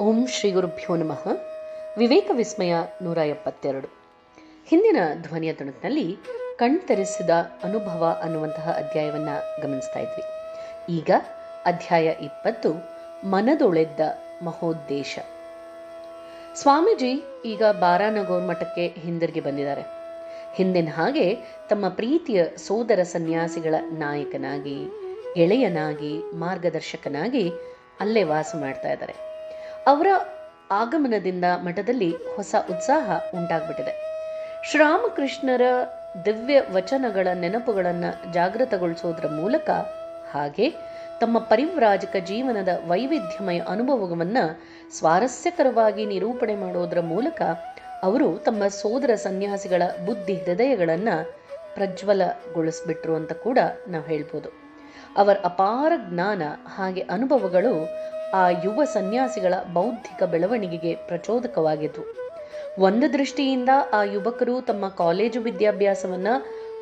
ಓಂ ಶ್ರೀ ಗುರುಭ್ಯೋ ನಮಃ. ವಿವೇಕ ವಿಸ್ಮಯ ನೂರ ಎಪ್ಪತ್ತೆರಡು. ಹಿಂದಿನ ಧ್ವನಿಯ ತುಣುಕಿನಲ್ಲಿ ಕಣ್ತರಿಸಿದ ಅನುಭವ ಅನ್ನುವಂತಹ ಅಧ್ಯಾಯವನ್ನ ಗಮನಿಸ್ತಾ ಇದ್ವಿ. ಈಗ ಅಧ್ಯಾಯ ಇಪ್ಪತ್ತು ಮನದೊಳೆದ್ದ ಮಹೋದ್ದೇಶ. ಸ್ವಾಮೀಜಿ ಈಗ ಬಾರಾನಗೋರ್ ಮಠಕ್ಕೆ ಹಿಂದಿರುಗಿ ಬಂದಿದ್ದಾರೆ. ಹಿಂದಿನ ಹಾಗೆ ತಮ್ಮ ಪ್ರೀತಿಯ ಸೋದರ ಸನ್ಯಾಸಿಗಳ ನಾಯಕನಾಗಿ ಎಳೆಯನಾಗಿ ಮಾರ್ಗದರ್ಶಕನಾಗಿ ಅಲ್ಲೇ ವಾಸ ಮಾಡ್ತಾ ಇದ್ದಾರೆ. ಅವರ ಆಗಮನದಿಂದ ಮಠದಲ್ಲಿ ಹೊಸ ಉತ್ಸಾಹ ಉಂಟಾಗ್ಬಿಟ್ಟಿದೆ. ಶ್ರೀರಾಮಕೃಷ್ಣರ ದಿವ್ಯ ವಚನಗಳ ನೆನಪುಗಳನ್ನು ಜಾಗೃತಗೊಳಿಸೋದ್ರ ಮೂಲಕ ಹಾಗೆ ತಮ್ಮ ಪರಿವ್ರಾಜಕ ಜೀವನದ ವೈವಿಧ್ಯಮಯ ಅನುಭವವನ್ನು ಸ್ವಾರಸ್ಯಕರವಾಗಿ ನಿರೂಪಣೆ ಮಾಡೋದ್ರ ಮೂಲಕ ಅವರು ತಮ್ಮ ಸೋದರ ಸನ್ಯಾಸಿಗಳ ಬುದ್ಧಿ ಹೃದಯಗಳನ್ನು ಪ್ರಜ್ವಲಗೊಳಿಸ್ಬಿಟ್ರು ಅಂತ ಕೂಡ ನಾವು ಹೇಳ್ಬೋದು. ಅವರ ಅಪಾರ ಜ್ಞಾನ ಹಾಗೆ ಅನುಭವಗಳು ಆ ಯುವ ಸನ್ಯಾಸಿಗಳ ಬೌದ್ಧಿಕ ಬೆಳವಣಿಗೆಗೆ ಪ್ರಚೋದಕವಾಗಿತ್ತು ಒಂದು ದೃಷ್ಟಿಯಿಂದ ಆ ಯುವಕರು ತಮ್ಮ ಕಾಲೇಜು ವಿದ್ಯಾಭ್ಯಾಸವನ್ನ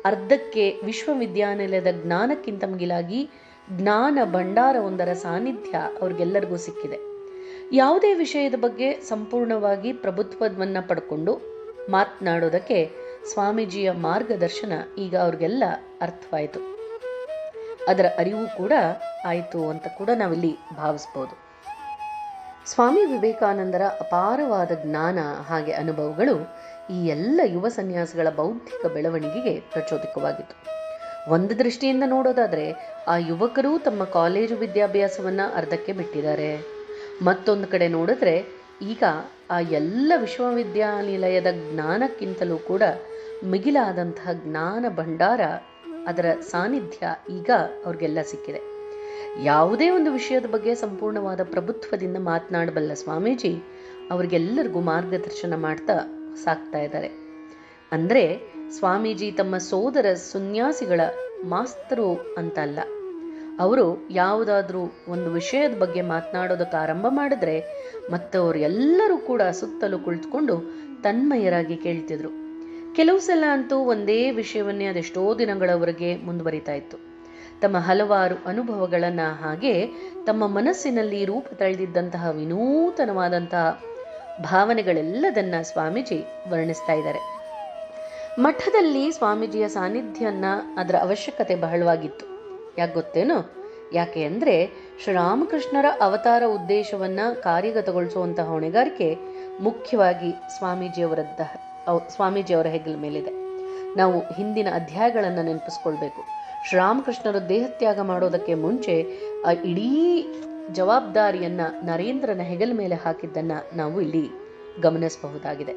ಅರ್ಧಕ್ಕೆ ವಿಶ್ವವಿದ್ಯಾನಿಲಯದ ಜ್ಞಾನಕ್ಕಿಂತ ಮಿಗಿಲಾಗಿ ಜ್ಞಾನ ಭಂಡಾರವೊಂದರ ಸಾನ್ನಿಧ್ಯ ಅವ್ರಿಗೆಲ್ಲರಿಗೂ ಸಿಕ್ಕಿದೆ. ಯಾವುದೇ ವಿಷಯದ ಬಗ್ಗೆ ಸಂಪೂರ್ಣವಾಗಿ ಪ್ರಭುತ್ವವನ್ನು ಪಡ್ಕೊಂಡು ಮಾತನಾಡೋದಕ್ಕೆ ಸ್ವಾಮೀಜಿಯ ಮಾರ್ಗದರ್ಶನ ಈಗ ಅವ್ರಿಗೆಲ್ಲ ಅರ್ಥವಾಯಿತು. ಅದರ ಅರಿವು ಕೂಡ ಆಯಿತು ಅಂತ ಕೂಡ ನಾವಿಲ್ಲಿ ಭಾವಿಸ್ಬೋದು. ಸ್ವಾಮಿ ವಿವೇಕಾನಂದರ ಅಪಾರವಾದ ಜ್ಞಾನ ಹಾಗೆ ಅನುಭವಗಳು ಈ ಎಲ್ಲ ಯುವ ಸನ್ಯಾಸಿಗಳ ಬೌದ್ಧಿಕ ಬೆಳವಣಿಗೆಗೆ ಪ್ರಚೋದಕವಾಗಿತ್ತು. ಒಂದು ದೃಷ್ಟಿಯಿಂದ ನೋಡೋದಾದರೆ, ಆ ಯುವಕರು ತಮ್ಮ ಕಾಲೇಜು ವಿದ್ಯಾಭ್ಯಾಸವನ್ನು ಅರ್ಧಕ್ಕೆ ಬಿಟ್ಟಿದ್ದಾರೆ. ಮತ್ತೊಂದು ಕಡೆ ನೋಡಿದ್ರೆ, ಈಗ ಆ ಎಲ್ಲ ವಿಶ್ವವಿದ್ಯಾನಿಲಯದ ಜ್ಞಾನಕ್ಕಿಂತಲೂ ಕೂಡ ಮಿಗಿಲಾದಂತಹ ಜ್ಞಾನ ಭಂಡಾರ ಅದರ ಸಾನ್ನಿಧ್ಯ ಈಗ ಅವ್ರಿಗೆಲ್ಲ ಸಿಕ್ಕಿದೆ. ಯಾವುದೇ ಒಂದು ವಿಷಯದ ಬಗ್ಗೆ ಸಂಪೂರ್ಣವಾದ ಪ್ರಭುತ್ವದಿಂದ ಮಾತನಾಡಬಲ್ಲ ಸ್ವಾಮೀಜಿ ಅವ್ರಿಗೆಲ್ಲರಿಗೂ ಮಾರ್ಗದರ್ಶನ ಮಾಡ್ತಾ ಸಾಕ್ತಾ ಇದ್ದಾರೆ. ಅಂದ್ರೆ ಸ್ವಾಮೀಜಿ ತಮ್ಮ ಸೋದರ ಸನ್ಯಾಸಿಗಳ ಮಾಸ್ತರು ಅಂತ ಅಲ್ಲ ಅವರು ಯಾವುದಾದ್ರೂ ಒಂದು ವಿಷಯದ ಬಗ್ಗೆ ಮಾತನಾಡೋದಕ್ಕೆ ಆರಂಭ ಮಾಡಿದ್ರೆ ಮತ್ತವರು ಎಲ್ಲರೂ ಕೂಡ ಸುತ್ತಲೂ ಕುಳಿತುಕೊಂಡು ತನ್ಮಯರಾಗಿ ಕೇಳ್ತಿದ್ರು. ಕೆಲವು ಸಲ ಅಂತೂ ಒಂದೇ ವಿಷಯವನ್ನೇ ಅದೆಷ್ಟೋ ದಿನಗಳವರೆಗೆ ಮುಂದುವರಿತಾ ಇತ್ತು. ತಮ್ಮ ಹಲವಾರು ಅನುಭವಗಳನ್ನ ಹಾಗೆ ತಮ್ಮ ಮನಸ್ಸಿನಲ್ಲಿ ರೂಪ ತಳೆದಿದ್ದಂತಹ ವಿನೂತನವಾದಂತಹ ಭಾವನೆಗಳೆಲ್ಲದನ್ನ ಸ್ವಾಮೀಜಿ ವರ್ಣಿಸ್ತಾ ಇದ್ದಾರೆ. ಮಠದಲ್ಲಿ ಸ್ವಾಮೀಜಿಯ ಸಾನ್ನಿಧ್ಯನ ಅದರ ಅವಶ್ಯಕತೆ ಬಹಳವಾಗಿತ್ತು. ಯಾಕೆ ಗೊತ್ತೇನು? ಯಾಕೆ ಅಂದ್ರೆ ಶ್ರೀರಾಮಕೃಷ್ಣರ ಅವತಾರ ಉದ್ದೇಶವನ್ನ ಕಾರ್ಯಗತಗೊಳಿಸುವಂತಹ ಹೊಣೆಗಾರಿಕೆ ಮುಖ್ಯವಾಗಿ ಸ್ವಾಮೀಜಿಯವರದ್ದ ಸ್ವಾಮೀಜಿಯವರ ಹೆಗಲ ಮೇಲಿದೆ. ನಾವು ಹಿಂದಿನ ಅಧ್ಯಾಯಗಳನ್ನು ನೆನಪಿಸ್ಕೊಳ್ಬೇಕು. ಶ್ರೀರಾಮಕೃಷ್ಣರು ದೇಹತ್ಯಾಗ ಮಾಡೋದಕ್ಕೆ ಮುಂಚೆ ಇಡೀ ಜವಾಬ್ದಾರಿಯನ್ನ ನರೇಂದ್ರನ ಹೆಗಲ ಮೇಲೆ ಹಾಕಿದ್ದನ್ನ ನಾವು ಇಲ್ಲಿ ಗಮನಿಸಬಹುದಾಗಿದೆ.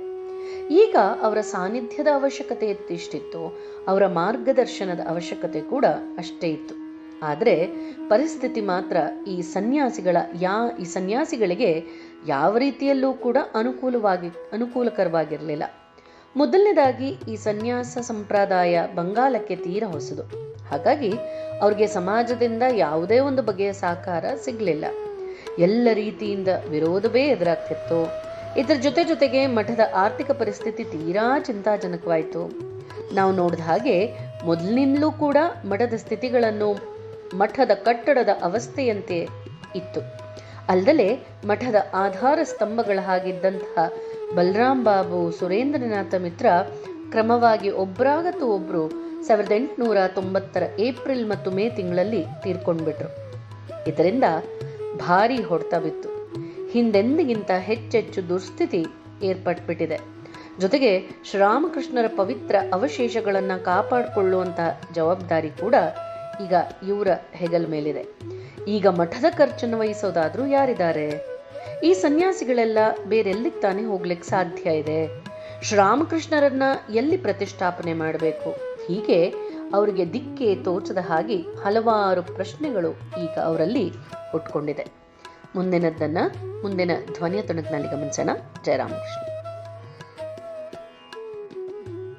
ಈಗ ಅವರ ಸಾನ್ನಿಧ್ಯದ ಅವಶ್ಯಕತೆ ಎತ್ತಿಷ್ಟಿತ್ತು ಅವರ ಮಾರ್ಗದರ್ಶನದ ಅವಶ್ಯಕತೆ ಕೂಡ ಅಷ್ಟೇ ಇತ್ತು. ಆದರೆ ಪರಿಸ್ಥಿತಿ ಮಾತ್ರ ಈ ಸನ್ಯಾಸಿಗಳ, ಯಾ, ಈ ಸನ್ಯಾಸಿಗಳಿಗೆ ಯಾವ ರೀತಿಯಲ್ಲೂ ಕೂಡ ಅನುಕೂಲವಾಗಿ, ಅನುಕೂಲಕರವಾಗಿರಲಿಲ್ಲ. ಮೊದಲನೇದಾಗಿ ಈ ಸನ್ಯಾಸ ಸಂಪ್ರದಾಯ ಬಂಗಾಲಕ್ಕೆ ತೀರ ಹೊಸದು. ಹಾಗಾಗಿ ಅವ್ರಿಗೆ ಸಮಾಜದಿಂದ ಯಾವುದೇ ಒಂದು ಬಗೆಯ ಸಹಕಾರ ಸಿಗಲಿಲ್ಲ. ಎಲ್ಲ ರೀತಿಯಿಂದ ವಿರೋಧವೇ ಎದುರಾಗ್ತಿತ್ತು. ಇದರ ಜೊತೆ ಜೊತೆಗೆ ಮಠದ ಆರ್ಥಿಕ ಪರಿಸ್ಥಿತಿ ತೀರಾ ಚಿಂತಾಜನಕವಾಯಿತು. ನಾವು ನೋಡಿದ ಹಾಗೆ ಮೊದಲಿನಿಂದಲೂ ಕೂಡ ಮಠದ ಸ್ಥಿತಿಗಳನ್ನು ಮಠದ ಕಟ್ಟಡದ ಅವಸ್ಥೆಯಂತೆ ಇತ್ತು. ಅಲ್ಲದೆ ಮಠದ ಆಧಾರ ಸ್ತಂಭಗಳ ಹಾಗಿದ್ದಂತಹ ಬಲರಾಮ್ ಬಾಬು ಸುರೇಂದ್ರನಾಥ ಮಿತ್ರ ಕ್ರಮವಾಗಿ ಒಬ್ಬರಾಗತ್ತು ಒಬ್ರು ಸಾವಿರದ ಎಂಟುನೂರ ತೊಂಬತ್ತರ ಏಪ್ರಿಲ್ ಮತ್ತು ಮೇ ತಿಂಗಳಲ್ಲಿ ತೀರ್ಕೊಂಡ್ಬಿಟ್ರು. ಇದರಿಂದ ಭಾರಿ ಹೊಡೆತ ಬಿತ್ತು ಹಿಂದೆಂದಿಗಿಂತ ಹೆಚ್ಚೆಚ್ಚು ದುಸ್ಥಿತಿ ಏರ್ಪಟ್ಬಿಟ್ಟಿದೆ. ಜೊತೆಗೆ ಶ್ರೀರಾಮಕೃಷ್ಣರ ಪವಿತ್ರ ಅವಶೇಷಗಳನ್ನ ಕಾಪಾಡಿಕೊಳ್ಳುವಂತಹ ಜವಾಬ್ದಾರಿ ಕೂಡ ಈಗ ಇವರ ಹೆಗಲ ಮೇಲಿದೆ. ಈಗ ಮಠದ ಖರ್ಚನ್ನು ವಹಿಸೋದಾದ್ರೂ ಯಾರಿದ್ದಾರೆ? ಈ ಸನ್ಯಾಸಿಗಳೆಲ್ಲ ಬೇರೆಲ್ಲಿಗೆ ತಾನೇ ಹೋಗ್ಲಿಕ್ಕೆ ಸಾಧ್ಯ ಇದೆ? ಶ್ರೀರಾಮಕೃಷ್ಣರನ್ನ ಎಲ್ಲಿ ಪ್ರತಿಷ್ಠಾಪನೆ ಮಾಡಬೇಕು? ಹೀಗೆ ಅವರಿಗೆ ದಿಕ್ಕೆ ತೋಚದ ಹಾಗೆ ಹಲವಾರು ಪ್ರಶ್ನೆಗಳು ಈಗ ಅವರಲ್ಲಿ ಹುಟ್ಕೊಂಡಿದೆ ಮುಂದಿನದ್ದನ್ನು, ಮುಂದಿನ ಧ್ವನಿಯ ತುಣುಕಿನಲ್ಲಿ ಗಮನಿಸೋಣ. ಜಯರಾಮಕೃಷ್ಣ.